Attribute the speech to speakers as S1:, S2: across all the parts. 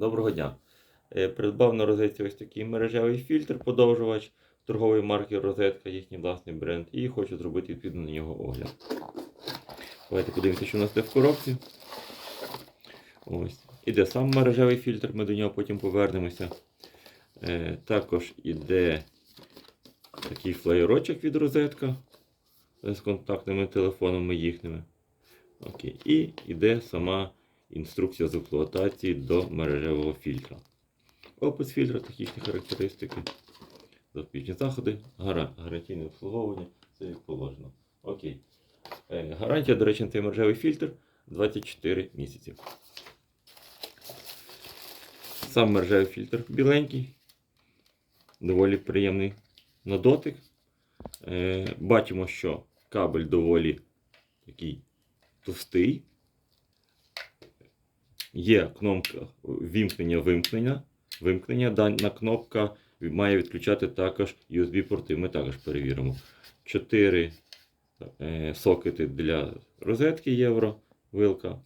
S1: Доброго дня. Е, Придбав на розетці ось такий мережевий фільтр, подовжувач торгової марки Розетка, їхній власний бренд, і хочу зробити відповідно на нього огляд. Давайте подивимося, що у нас де в коробці. Ось. Іде сам мережевий фільтр, ми до нього потім повернемося. Е, також іде такий флеєрочок від розетка з контактними телефонами їхніми. Окей. І йде сама інструкція з експлуатації до мережевого фільтра. Опис фільтра, технічні характеристики, запобіжні заходи, гарантійне обслуговування, це як положено. Окей. Е, Гарантія, до речі, на цей мережевий фільтр 24 місяці. Сам мережевий фільтр біленький, доволі приємний на дотик. Е, Бачимо, що кабель доволі такий товстий. Є кнопка вімкнення-вимкнення. Вимкнення. Дана кнопка має відключати також USB-порти. Ми також перевіримо. 4 е, сокети для розетки євро, вилка,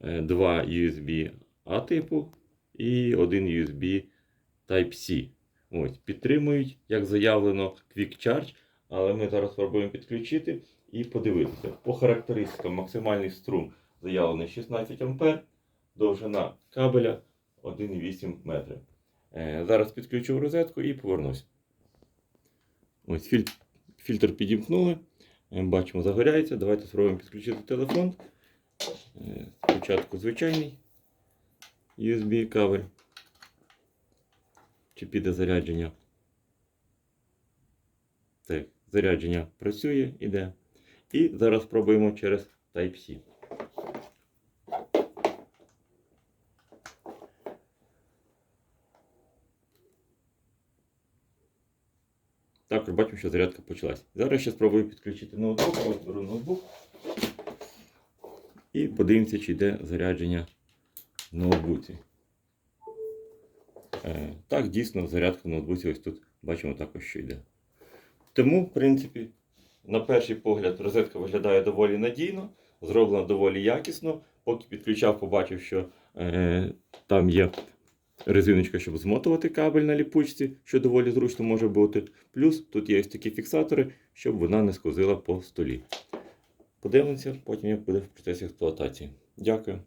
S1: 2 USB А типу і 1 USB Type-C. Ось, підтримують, як заявлено, Quick Charge, але ми зараз спробуємо підключити і подивитися. По характеристикам максимальний струм заявлений 16 А, довжина кабеля 1,8 метри. Е, зараз підключу розетку і повернусь. Ось філь- фільтр підімкнули. Е, Бачимо, загоряється. Давайте спробуємо підключити телефон. Е, Спочатку звичайний USB кабель. Чи піде зарядження? Так, зарядження працює, іде. І зараз спробуємо через Type-C. Також бачимо, що зарядка почалась. Зараз ще спробую підключити ноутбук. Ось беру ноутбук. І подивимося, чи йде зарядження в ноутбуці. Е, так, дійсно, зарядка в ноутбуці ось тут бачимо також, що йде. Тому, в принципі, на перший погляд, розетка виглядає доволі надійно, зроблена доволі якісно. Поки підключав, побачив, що е, там є резиночка, щоб змотувати кабель на ліпучці, що доволі зручно може бути. Плюс тут є ось такі фіксатори, щоб вона не скозила по столі. Подивимося, потім як буде в процесі експлуатації. Дякую.